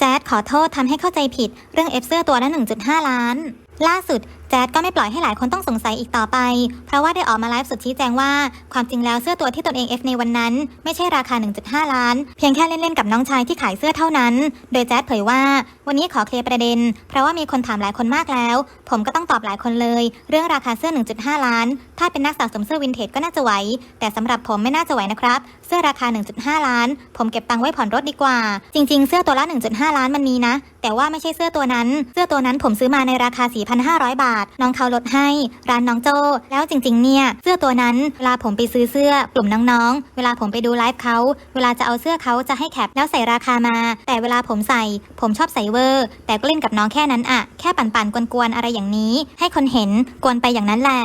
แจ๊ดขอโทษทำให้เข้าใจผิด เรื่องเอฟเสื้อตัวละ 1.5 ล้าน ล่าสุด แจ๊ดก็ไม่ปล่อยให้หลายคนต้องสงสัยอีกต่อไป เพราะว่าได้ออกมาไลฟ์สดชี้แจงว่า ความจริงแล้วเสื้อตัวที่ตนเองเอฟในวันนั้น ไม่ใช่ราคา 1.5 ล้าน เพียงแค่เล่นๆกับน้องชายที่ขายเสื้อเท่านั้น โดยแจ๊ดเผยว่า วันนี้ขอเคลียร์ประเด็น เพราะว่ามีคนถามหลายคนมากแล้ว ผมก็ต้องตอบหลายคนเลย เรื่องราคาเสื้อ 1.5 ล้าน ถ้าเป็นนักสะสมเสื้อวินเทจก็น่าจะไหว แต่สำหรับผมไม่น่าจะไหวนะครับ เสื้อราคา 1.5 ล้าน ผมเก็บตังค์ไว้ผ่อนรถดีกว่า จริง ๆ เสื้อตัวละ 1.5 ล้านมันมีนะ แต่ว่าไม่ใช่เสื้อตัวนั้น เสื้อตัวนั้นผมซื้อมาในราคา 4,500 บาท น้องเขาลดให้ ร้านน้องโจแล้วจริง ๆ เนี่ย เสื้อตัวนั้นเวลาผมไปซื้อเสื้อกลุ่มน้องๆ เวลาผมไปดูไลฟ์เขาเวลาจะเอาเสื้อเขาจะให้แคปแล้วใส่ราคามา แต่เวลาผมใส่ ผมชอบใส่เวอร์ แต่ก็เล่นกับน้องแค่นั้นอะแค่ปั่นๆกวนๆอะไรอย่างนี้ ให้คนเห็นกวนไปอย่างนั้นแหละ